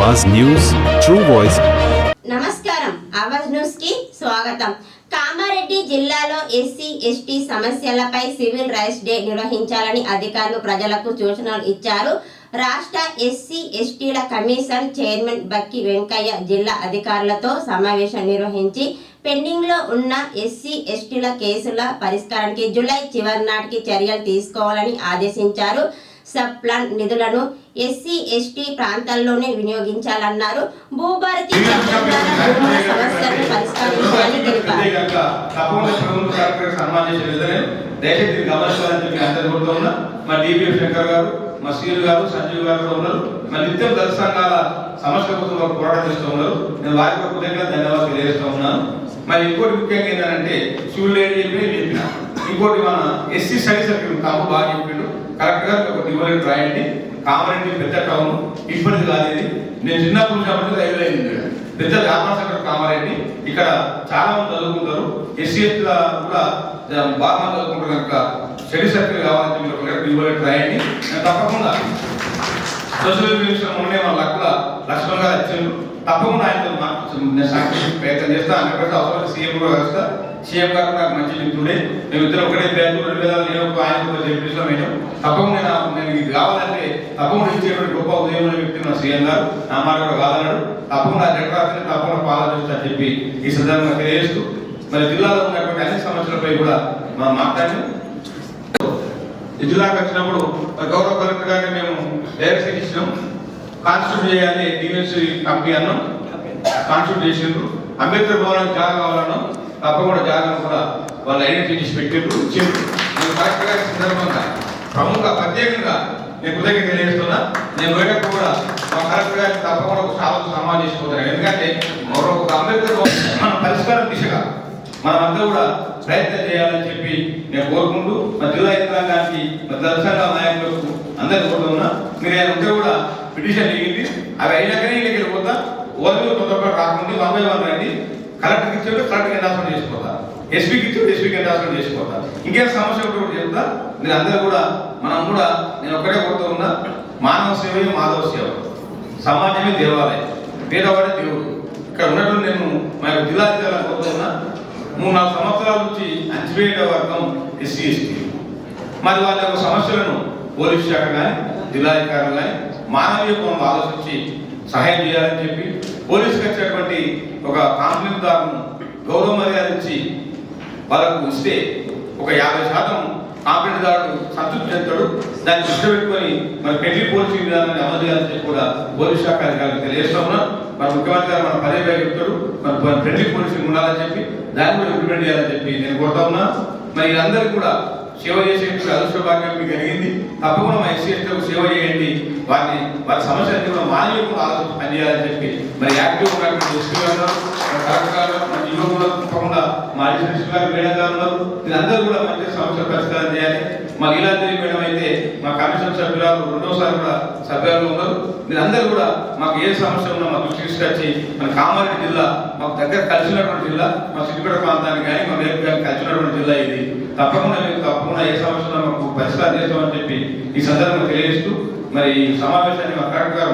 Awaaz news true voice నమస్కారం. ఆవాజ్ న్యూస్కి స్వాగతం. కామారెడ్డి జిల్లాలో ఎస్సీ ఎస్టీ సమస్యలపై సివిల్ రైట్స్ డే నిర్వహించాలని అధికారులు ప్రజలకు సూచనలు ఇచ్చారు. రాష్ట్ర ఎస్సీ ఎస్టీల కమిషన్ చైర్మన్ బక్కి వెంకయ్య జిల్లా అధికారులతో సమావేశం నిర్వహించి పెండింగ్లో ఉన్న ఎస్సీ ఎస్టీల కేసుల పరిష్కారానికి జూలై చివరి నాటికి చర్యలు తీసుకోవాలని ఆదేశించారు. సబ్ ప్లాన్ నిధులను ఎస్సీ ఎస్టీ ప్రాంతాల్లోనే వినియోగించాలన్నారు. భూభారతి భూముల సమస్యలను పరిష్కరించాలని తెలిపారు. దయచేసి గమనించాలని చెప్పి మా డిపిఎఫ్ శంకర్ గారు మా సీలు గారు సంజీవ్ గారు ఉన్నారు. మా నిత్యం దళ సంఘాల సమస్యల కోసం వారు పోరాటం చేస్తూ ఉన్నారు. నేను వారికి హృదయంగా ధన్యవాదాలు తెలియజేస్తూ ఉన్నాను. మరి ఇంకోటి ముఖ్యంగా ఏంటంటే శివుడు లేని చెప్పి చెప్పిన. ఇంకోటి మన ఎస్సీ స్టడీ సర్కిల్ తాము బాగా చెప్పిండు. కరెక్ట్గా ఇవ్వలేదు ఒక డివైడ్ రాయండి కామారెడ్డి పెద్ద టౌన్ ఇప్పటిది కాదు ఇది. నేను చిన్నప్పుడు నుంచి రైల్వే అయింది పెద్ద వ్యాపార సెంటర్ కామారెడ్డి ఇక్కడ చాలా మంది చదువుకుంటారు. ఎస్సీ కూడా బాగా చదువుకుంటారు. కనుక స్టడీ సర్కిల్ కావాలని చెప్పి ఇవ్వలేదు డివైడ్ రాయండి నేను తప్పకుండా సోషల్ మినిస్టర్ ఉండే మన లక్కుల లక్ష్మణ్ గారు వచ్చారు తప్పకుండా ఆయనతో మాకు నేను సాక్షి ప్రయత్నం చేస్తా. అన్నట్టు అవసరం సీఎం కూడా కలుస్తా. సీఎం గారు నాకు మంచి మిత్రుడే మేము ఇద్దరు ఒకటే బ్యాంకు రెండు వేల నేను ఒక ఆయన కూడా చెప్పిస్తాం నేను తప్పకుండా నాకు నేను ఇది కావాలంటే తప్పకుండా ఇచ్చేటువంటి గొప్ప ఉదయం వ్యక్తి నా సీఎం గారు నా మాట కూడా కాదన్నాడు. తప్పకుండా లెటర్ తప్పకుండా పాలన అని చెప్పి ఈ సందర్భంగా తెలియజేస్తూ మరి జిల్లాలో ఉన్నటువంటి అన్ని సమస్యలపై కూడా మనం మాట్లాడి ఈ జిల్లాకు వచ్చినప్పుడు గౌరవ కలెక్టర్ గారిని మేము డైరెక్షన్ ఇచ్చినాం. కాన్స్టిట్యూట్ చేయాలి డిఎస్సి కంపెనీ అన్నాం. కాన్స్టిట్యూట్ చేసిండ్రు. అంబేద్కర్ భవనానికి జాగా కావాలన్నాం. తప్పకుండా జాగ్రత్త కూడా వాళ్ళు ఐడెంటిఫై చేసి పెట్టిండ్రు ఇచ్చిండ్రు. నేను కలెక్టర్ గారి సందర్భంగా ప్రముఖ ప్రత్యేకంగా నేను కృతజ్ఞత తెలియజేస్తున్నా. నేను పోయేటప్పుడు కూడా మా కలెక్టర్ గారికి తప్పకుండా ఒక సాధన సమాధానం చేసిపోతాను ఎందుకంటే మరొక అంబేద్కర్ మన పరిష్కారం దిశగా మనమంతా కూడా ప్రయత్నం చేయాలని చెప్పి నేను కోరుకుంటూ మా జిల్లా యంత్రాంగానికి మా దర్శన నాయకులకు అందరికీ కోరుతున్నా మీరు ఆయన ఉంటే కూడా పిటిషన్ వేయండి అవి అయినాకనే ఇళ్ళకి వెళ్ళిపోతా ఓన్లీ తొందరగా రాకుండా వన్ బై వన్ రండి కలెక్టర్కి ఇచ్చాడు కలెక్టర్కి ఎండాస్మెంట్ చేసిపోతా ఎస్పీకి ఇచ్చాడు ఎస్పీకి ఎండాస్మెంట్ చేసిపోతా ఇంకే సమస్య ఒకటి కూడా చెప్తా. మీరు అందరూ కూడా మనం కూడా నేను ఒక్కడే కొడుతూ ఉన్నా మానవ సేవే మాధవ సేవ. సమాజమే దేవాలయం. పేదవాడే దేవుడు. ఇక్కడ ఉన్నటువంటి నేను మా యొక్క జిల్లా అధికారులను కోరుతున్నా మూడు నాలుగు సంవత్సరాల నుంచి అంచివేయ వర్గం ఎస్సీ ఎస్టీ మరి వాళ్ళ యొక్క సమస్యలను పోలీస్ శాఖ కానీ జిల్లాధికారులు కానీ మానవీయ కోణం ఆలోచించి సహాయం చేయాలని చెప్పి పోలీసుకి వచ్చేటువంటి ఒక కాంప్లైంట్ దారును గౌరవ మర్యాద ఇచ్చి వాళ్ళకు ఇస్తే ఒక యాభై శాతం కాంప్లైంట్ దారుడు సంతృప్తి చెందుతాడు. దాన్ని దృష్టి పెట్టుకొని మన పెళ్ళి పోలీసు విధానాన్ని అమలు చేయాలని చెప్పి కూడా పోలీస్ శాఖ అధికారులు తెలియజేస్తా మన మరి ముఖ్యమంత్రి గారు మన పదే పదే చెప్తాడు మన ఫ్రెండ్లీ పోలీసింగ్ ఉండాలని చెప్పి దాన్ని కూడా ఇంప్లిమెంట్ చేయాలని చెప్పి నేను కోరుతా ఉన్నా. మరి అందరికీ కూడా సేవ చేసే అదృష్ట భాగ్యం మీకు తప్పకుండా మా ఎస్సీ ఎస్టీలకు సేవ చేయండి. వారిని వారి సమస్యలన్నీ కూడా మానవీయంగా ఆలోచన పనిచేయాలని చెప్పి మరి యాక్టివ్ ఉన్నటువంటి ఎస్పీ గారు కలెక్టర్ గారు మన యువకులు తప్పకుండా మా అడిషనల్ గారు మేడం గారు ఉన్నారు. వీళ్ళందరూ కూడా మంచి సమస్యలు పరిష్కారం చేయాలి. మా లీలాదేవి మేడం అయితే మా కమిషన్ సభ్యురాలు రెండోసారి కూడా సభ్యులు ఉన్నారు. మీరందరూ కూడా మాకు ఏ సమస్య ఉన్నా మాకు తీసుకొచ్చి మన కామారెడ్డి జిల్లా మాకు దగ్గర కలిసినటువంటి జిల్లా మా సిద్దిపేట ప్రాంతానికి కానీ మా రేపు కానీ కలిసినటువంటి జిల్లా ఇది. తప్పకుండా మీకు తప్పకుండా ఏ సమస్య ఉన్నా పరిష్కారం చేస్తామని చెప్పి ఈ సందర్భంగా తెలియజేస్తూ మరి ఈ సమావేశాన్ని మా కలెక్టర్ గారు